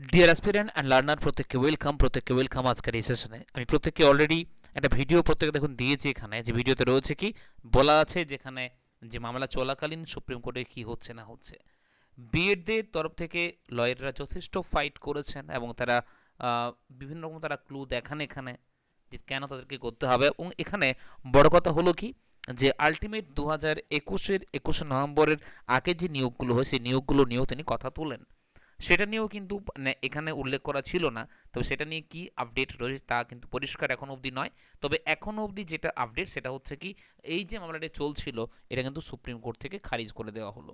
Deer aspirant and learner প্রত্যেককে welcome প্রত্যেককে welcome আজকের এই সেশনে আমি প্রত্যেককে অলরেডি একটা ভিডিও প্রত্যেকে দেখুন দিয়েছি এখানে। যে ভিডিওতে রয়েছে কি? বলা আছে যেখানে যে মামলা চলাকালীন সুপ্রিম কোর্টে কি হচ্ছে না হচ্ছে। বিএডদের তরফ থেকে লয়াররা যথেষ্ট ফাইট করেছেন এবং তারা বিভিন্ন রকম তারা ক্লু দেখান এখানে যে কেন তাদেরকে করতে হবে। এবং এখানে বড় কথা হলো কি? যে আলটিমেট দু হাজার একুশের, একুশে নভেম্বরের আগে যে নিয়োগগুলো হয়, সেই নিয়োগগুলো নিয়েও তিনি কথা তোলেন। সেটা নিয়েও কিন্তু মানে এখানে উল্লেখ করা ছিল না। তবে সেটা নিয়ে কি আপডেট রয়েছে তা কিন্তু পরিষ্কার এখন অবধি নয়। তবে এখনও অবধি যেটা আপডেট সেটা হচ্ছে কি, এই যে মামলাটি চলছিল, এটা কিন্তু সুপ্রিম কোর্ট থেকে খারিজ করে দেওয়া হলো।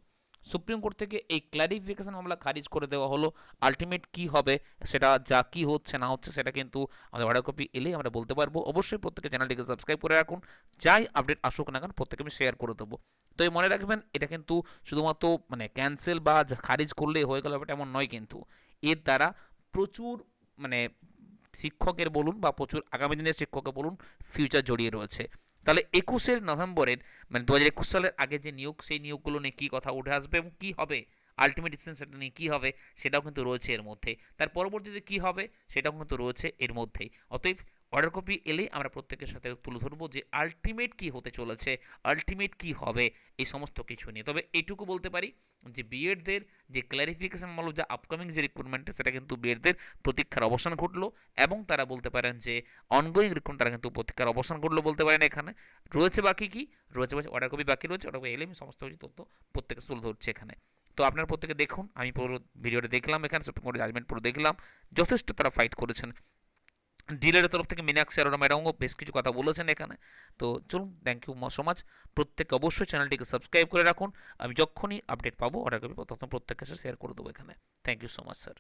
সুপ্রিম কোর্ট থেকে এই ক্ল্যারিফিকেশন মামলা খারিজ করে দেওয়া হলো। আলটিমেট কি হবে, সেটা যা কি হচ্ছে, না হচ্ছে, সেটা কিন্তু আমাদের অর্ডার কপি এলেই আমরা বলতে পারব। অবশ্যই প্রত্যেকে চ্যানেলটিকে সাবস্ক্রাইব করে রাখুন। যাই আপডেট আসুক না কেন, প্রত্যেকে আমি শেয়ার করে দেবো। তো এই মনে রাখবেন, এটা কিন্তু শুধুমাত্র মানে ক্যান্সেল বা খারিজ করলেই হয়ে গেল ব্যাপারটা এমন নয় কিন্তু। এর দ্বারা প্রচুর মানে শিক্ষকের বলুন বা প্রচুর আগামী দিনের শিক্ষকের বলুন ফিউচার জড়িয়ে রয়েছে। তাহলে একুশের নভেম্বরের মানে দু হাজার একুশ সালের আগে যে নিয়োগ, সেই নিয়োগগুলো নিয়ে কী কথা উঠে আসবে এবং কী হবে? আলটিমেট ডিসিশন সেটা নিয়ে কী হবে? সেটাও কিন্তু রয়েছে এর মধ্যে। তার পরবর্তীতে কী হবে? সেটাও কিন্তু রয়েছে এর মধ্যেই। অতএব অর্ডার কপি এলেই আমরা প্রত্যেকের সাথে তুলে ধরবো যে আলটিমেট কী হতে চলেছে আলটিমেট কী হবে, এই সমস্ত কিছু নিয়ে। তবে এইটুকু বলতে পারি যে বিএডদের যে ক্ল্যারিফিকেশন বলো, যে আপকামিং যে রিক্রুটমেন্ট সেটা কিন্তু বিএডদের প্রতীক্ষার অবসান ঘটলো এবং তারা বলতে পারেন যে অনগোয়িং রিক্রুটমেন্ট তারা কিন্তু প্রতীক্ষার অবসান ঘটলো বলতে পারেন এখানে। রয়েছে বাকি কি? রয়েছে অর্ডার কপি বাকি রয়েছে অর্ডার কপি এলে আমি সমস্ত কিছু তথ্য প্রত্যেকে তুলে ধরছি এখানে। তো আপনারা প্রত্যেকে দেখুন, আমি পুরো ভিডিওটা দেখলাম এখানে সুপ্রিম কোর্টের জাজমেন্ট পুরো দেখলাম। যথেষ্ট তারা ফাইট করেছেন। ডিলারের তরফ থেকে মিনাক্ষী অরোরা ম্যাডামও বেশ কিছু কথা বলেছেন এখানে। তো চলুন থ্যাংক ইউ সো মাচ প্রত্যেকে অবশ্যই চ্যানেলটিকে সাবস্ক্রাইব করে রাখুন। আমি যখনই আপডেট পাবো অর্ডার করব, তখন প্রত্যেকের সাথে শেয়ার করে দেবো এখানে। Thank you so much sir